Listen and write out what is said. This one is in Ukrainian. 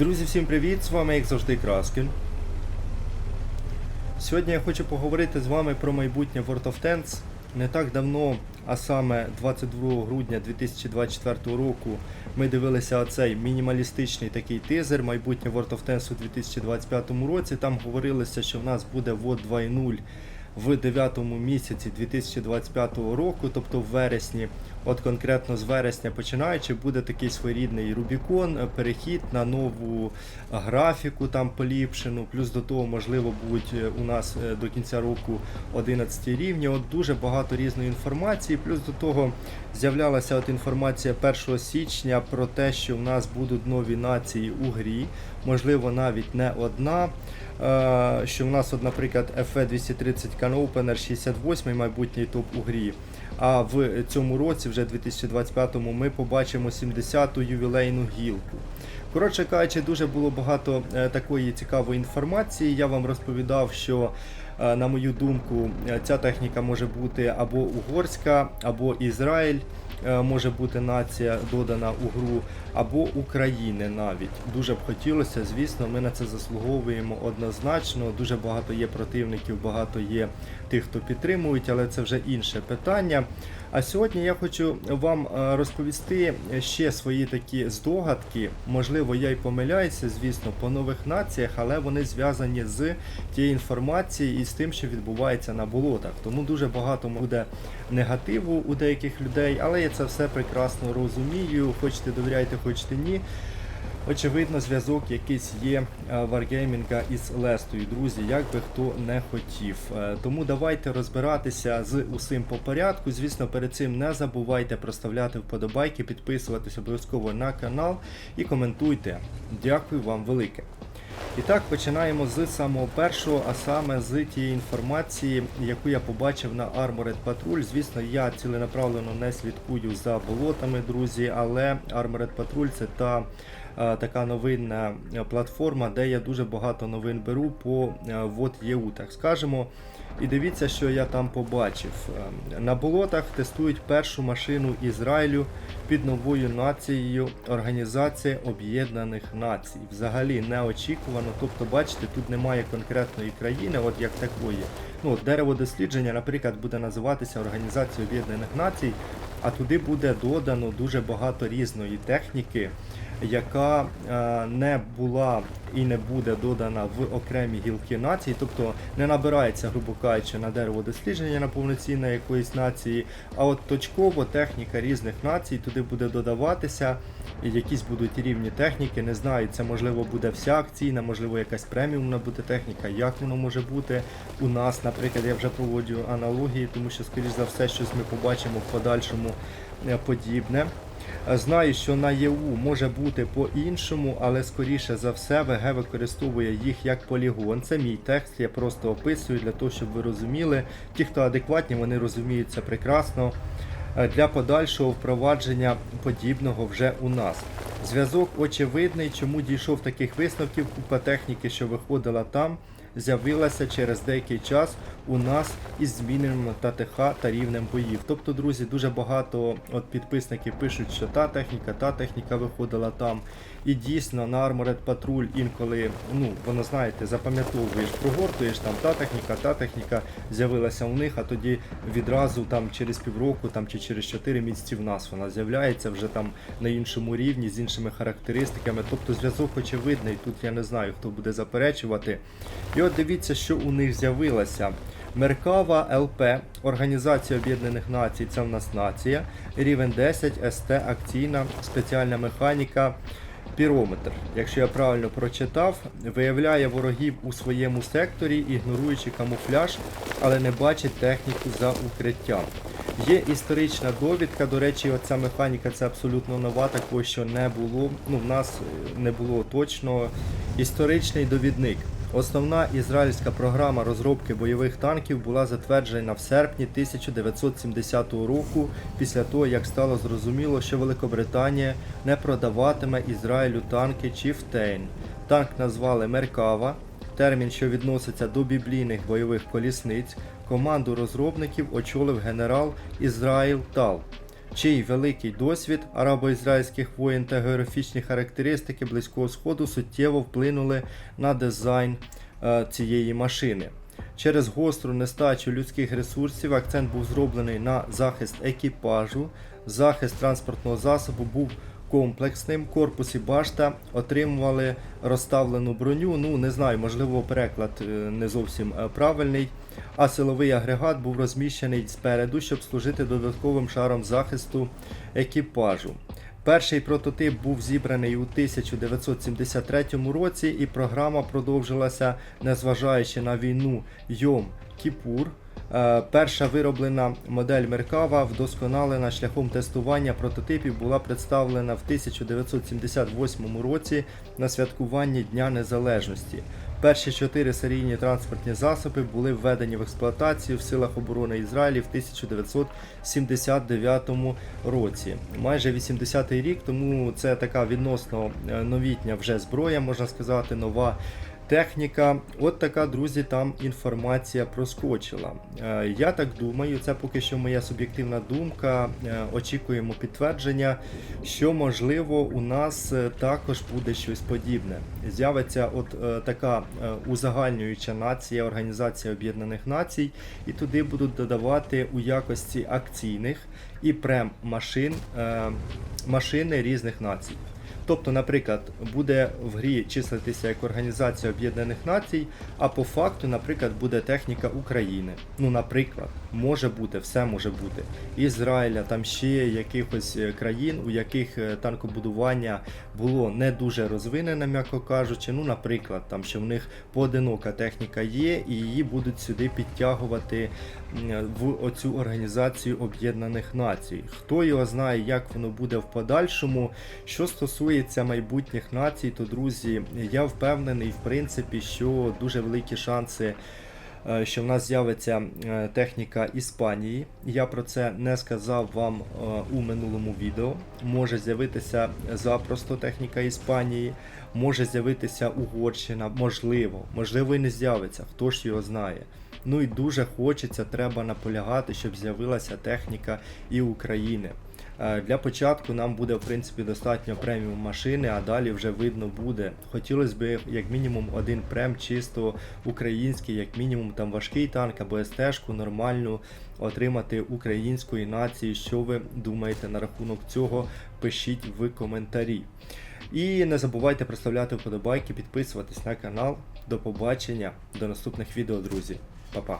Друзі, всім привіт! З вами, як завжди, Краскін. Сьогодні я хочу поговорити з вами про майбутнє World of Tanks. Не так давно, а саме 22 грудня 2024 року, ми дивилися оцей мінімалістичний такий тизер майбутнє World of Tanks у 2025 році. Там говорилося, що в нас буде WOD 2.0 в 9 місяці 2025 року, тобто в вересні. От конкретно з вересня починаючи, буде такий своєрідний Рубікон, е, перехід на нову графіку там поліпшену. Плюс до того, можливо, будуть е, у нас е, до кінця року 11 рівні. От дуже багато різної інформації. Плюс до того з'являлася от інформація 1 січня про те, що в нас будуть нові нації у грі, можливо, навіть не одна. Е, Що в нас, от, наприклад, FE230 Can Opener 68 майбутній топ у грі. А в цьому році, вже 2025-му, ми побачимо 70-ту ювілейну гілку. Коротше кажучи, дуже було багато е, такої цікавої інформації. Я вам розповідав, що, на мою думку, е, ця техніка може бути або угорська, або Ізраїль. е, Може бути нація додана у гру, або України навіть. Дуже б хотілося, звісно, ми на це заслуговуємо однозначно. Дуже багато є противників, багато є тих, хто підтримують, але це вже інше питання. А сьогодні я хочу вам е, розповісти ще свої такі здогадки. Можливо, я й помиляюся, звісно, по нових націях, але вони зв'язані з тією інформацією і з тим, що відбувається на болотах. Тому дуже багато буде негативу у деяких людей, але я це все прекрасно розумію. Хочете довіряйте, хочете ні. Очевидно, зв'язок якийсь є е, варгеймінга із Лестою, друзі, як би хто не хотів. Е, Тому давайте розбиратися з усім по порядку. Звісно, перед цим не забувайте проставляти вподобайки, підписуватись обов'язково на канал і коментуйте. Дякую вам велике. І так, починаємо з самого першого, а саме з тієї інформації, яку я побачив на Armored Patrol. Звісно, я ціленаправлено не слідкую за болотами, друзі, але Armored Patrol це та така новинна е, платформа, де я дуже багато новин беру по е, вот так скажемо. І дивіться, що я там побачив. Е, На болотах тестують першу машину Ізраїлю під новою нацією Організація Об'єднаних Націй. Взагалі неочікувано. Тобто, бачите, тут немає конкретної країни, от як такої. Ну, дерево дослідження, наприклад, буде називатися Організація Об'єднаних Націй, а туди буде додано дуже багато різної техніки, яка е, не була і не буде додана в окремі гілки нації, тобто не набирається, грубо кажучи, на дерево дослідження на повноцінної якоїсь нації, а от точково техніка різних націй туди буде додаватися. Якісь будуть рівні техніки, не знаю, це можливо буде вся акційна, можливо, якась преміумна буде техніка, як воно може бути у нас, наприклад, я вже проводжу аналогії, тому що, скоріш за все, щось ми побачимо в подальшому е, подібне. Е, Знаю, що на ЄУ може бути по-іншому, але скоріше за все ВГ використовує їх як полігон. Це мій текст, я просто описую для того, щоб ви розуміли. Ті, хто адекватні, вони розуміють це прекрасно. Е, Для подальшого впровадження подібного вже у нас. Зв'язок очевидний, чому дійшов таких висновків, купа техніки, що виходила там, з'явилася через деякий час у нас із зміненим ТТХ та рівнем боїв. Тобто, друзі, дуже багато от підписники пишуть, що та техніка, та техніка виходила там. І дійсно на Armored Patrol інколи, ну, воно знаєте, запам'ятовуєш, прогортуєш там та техніка, та техніка з'явилася у них, а тоді відразу там через півроку там, чи через 4 місяці в нас вона з'являється вже там на іншому рівні з іншими характеристиками. Тобто зв'язок очевидний, тут я не знаю, хто буде заперечувати. І от дивіться, що у них з'явилося. Меркава ЛП, Організація Об'єднаних Націй, це в нас нація, рівень 10, СТ, акційна, спеціальна механіка, пірометр. Якщо я правильно прочитав, виявляє ворогів у своєму секторі, ігноруючи камуфляж, але не бачить техніку за укриттям. Є історична довідка, до речі, оця механіка це абсолютно нова, такого що не було. Ну, в нас е, не було точно. Історичний довідник. Основна ізраїльська програма розробки бойових танків була затверджена в серпні 1970 року, після того як стало зрозуміло, що Великобританія не продаватиме Ізраїлю танки Чіфтейн. Танк назвали Меркава, термін, що відноситься до біблійних бойових колісниць. Команду розробників очолив генерал Ізраїл Тал. Чий великий досвід арабо-ізраїльських воєн та географічні характеристики Близького Сходу суттєво вплинули на дизайн е, цієї машини. Через гостру нестачу людських ресурсів акцент був зроблений на захист екіпажу. Захист транспортного засобу був комплексним. Корпус і башта отримували розставлену броню. Ну не знаю, можливо, переклад е, не зовсім е, правильний. А силовий агрегат був розміщений спереду, щоб служити додатковим шаром захисту екіпажу. Перший прототип був зібраний у 1973 році, і програма продовжилася, незважаючи на війну Йом Кіпур. Е, Перша вироблена модель Меркава, вдосконалена шляхом тестування прототипів, була представлена в 1978 році на святкуванні Дня Незалежності. Перші чотири серійні транспортні засоби були введені в експлуатацію в силах оборони Ізраїлі в 1979 році. Майже 80-й рік, тому це така відносно е, новітня вже зброя, можна сказати, нова техніка. От така, друзі, там інформація проскочила. Е, Я так думаю, це поки що моя суб'єктивна думка. Е, Очікуємо підтвердження, що можливо у нас е, також буде щось подібне. З'явиться от така узагальнююча нація Організація Об'єднаних Націй, і туди будуть додавати у якості акційних і прем машин машини різних націй. Тобто, наприклад, буде в грі числитися як Організація Об'єднаних Націй, а по факту, наприклад, буде техніка України. Ну, наприклад, може бути, все може бути. Ізраїля, там ще якихось е, країн, у яких е, танкобудування було не дуже розвинене, м'яко кажучи. Ну, наприклад, там що в них поодинока техніка є, і її будуть сюди підтягувати в оцю організацію Об'єднаних Націй. Хто його знає, як воно буде в подальшому. Що стосується майбутніх націй, то друзі, я впевнений, в принципі, що дуже великі шанси. е, Що в нас з'явиться е, техніка Іспанії. Я про це не сказав вам е, у минулому відео. Може з'явитися запросто техніка Іспанії, може з'явитися Угорщина, можливо, можливо і не з'явиться, хто ж його знає. Ну і дуже хочеться, треба наполягати, щоб з'явилася техніка і України. Е, Для початку нам буде в принципі достатньо преміум машини, а далі вже видно буде. Хотілося б як мінімум один прем чисто український, як мінімум там важкий танк або СТ-шку нормальну отримати української нації. Що ви думаєте на рахунок цього? Пишіть в коментарі. І не забувайте проставляти вподобайки, підписуватись на канал. До побачення, до наступних відео, друзі. Па-па.